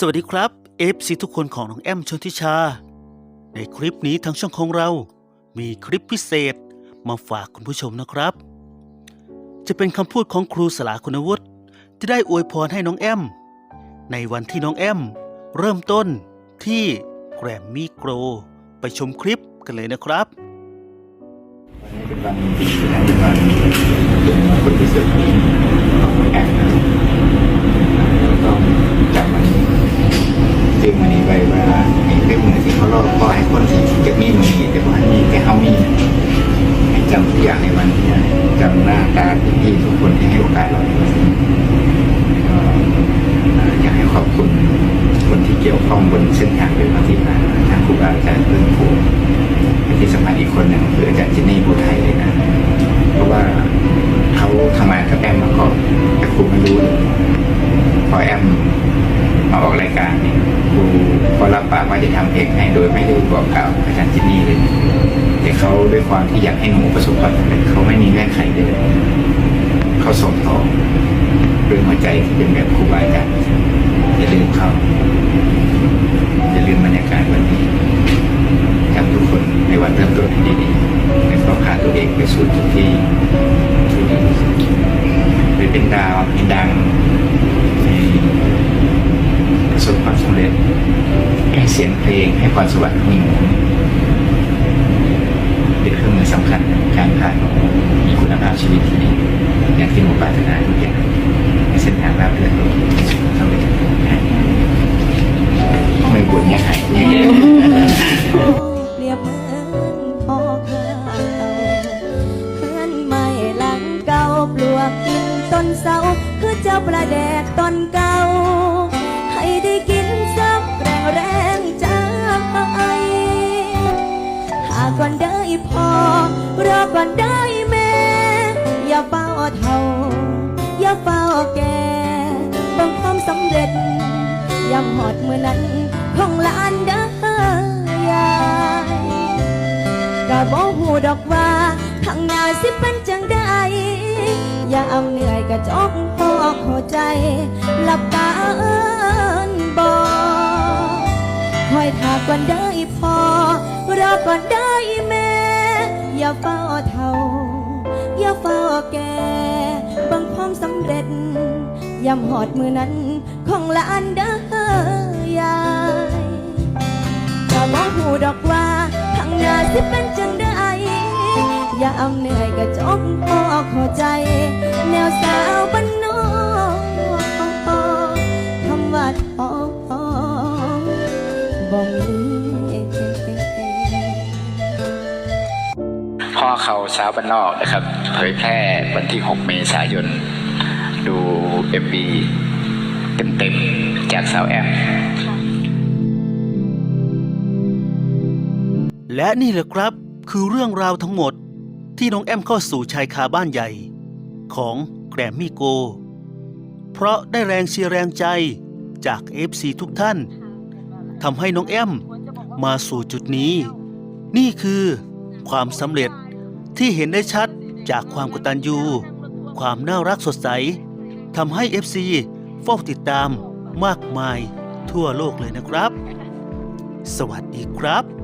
สวัสดีครับ FC ทุกคนของน้องแอมชนทิชา ในคลิปนี้ทางช่องของเรา มีคลิปพิเศษมาฝากคุณผู้ชมนะครับ จะเป็นคำพูดของครูสลาคุณวุฒิที่ได้อวยพรให้น้องแอม ในวันที่น้องแอม เริ่มต้นที่แกรมมี่โกรไปชมคลิปกันเลยนะครับวันนี้เป็นวันดีนะเป็นวันคนที่สุดของแอมนะ จำทุกอย่างในวันนี้จำหน้าตาพี่ทุกคนที่ให้โอกาสเราในวันนี้อยากให้ขอบคุณคนที่เกี่ยวข้องบนเส้นทางเป็นมาที่มาทางครูบาอาจารย์เพื่อนผูที่สำคัญอีกคนหนึ่งคืออาจารย์จินนี่บูไทยเลยนะ เพราะว่าเขาทำงานกับแอมมาก่อนแต่ครูไม่รู้เลยพอแอมมาออกรายการเนี่ยครูก็รับปากว่าจะทำเพลงให้โดยไม่ได้บอกกล่าวอาจารย์จินนี่เลย เขาด้วยความที่อยากให้หนูประสบความสำเร็จเขาไม่มีเงื่อนไขเลยเขาส่งต่อเรื่องหัวใจที่เป็นแบบครูบาอาจารย์อย่าลืมเขาอย่าลืมบรรยากาศวันนี้จำทุกคนในวันเริ่มต้นที่ดีๆและก็พาตัวเองไปสู่จุดที่ที่ดีที่สุดไปเป็นดาวให้ดังให้ประสบความสำเร็จให้เสียงเพลงให้พรสวรรค์ของหนู เป็นเครื่องมือสำคัญในการพาหนูมีคุณภาพชีวิตที่ดีอย่างที่หนูปรารถนาทุกอย่างในเส้นทางราบเรื่อนโลกสำเร็จไม่บุญยังไงเรียบเหมือนพ่อข้าเพื่อนใหม่หลังเก่าปลวกกินต้นเสาคือเจ้าประแดกต้นเก่าให้ได้กินสักแรงแรงใจ พอรอก่อนได้แม่อย่าเฝ้าเท่า อย่าเฝ้าแก่บางความสำเร็จยำหอดเมื่อนั้นของลานเด้อยายก็บอกหูดอกว่าทางหน้าสิเป็นจังใดอย่าเอาเหนื่อยกระจกพอกหัวใจหลับตาเอินบอกคอยถาก่อนได้พอรอก่อนได้ อย่าเฝ้าเท่า อย่าเฝ้าแก่บังความสำเร็จยำหอดมือนั้นของละอันเด้อยายก็มองหูดอกว่าทางหน้าสิเป็นจังได้ อย่าเอาเหนื่อยกระจกพอขอใจ แนวสาวบ้าน พ่อเขาสาวบ้านนอกนะครับ เผยแพร่วันที่ 6 เมษายน ดู MV เต็มๆ จากสาวแอมและนี่แหละครับคือเรื่องราวทั้งหมดที่น้องแอมเข้าสู่ชายคาบ้านใหญ่ ของแกรมมี่โก เพราะได้แรงเชียร์แรงใจจาก FC ทุกท่านทำให้น้องแอมมาสู่จุดนี้ นี่คือความสำเร็จ ที่เห็นได้ชัดจากความกตัญญู ความน่ารักสดใสทำให้ FC เฝ้าติดตามมากมายทั่วโลกเลยนะครับ สวัสดีครับ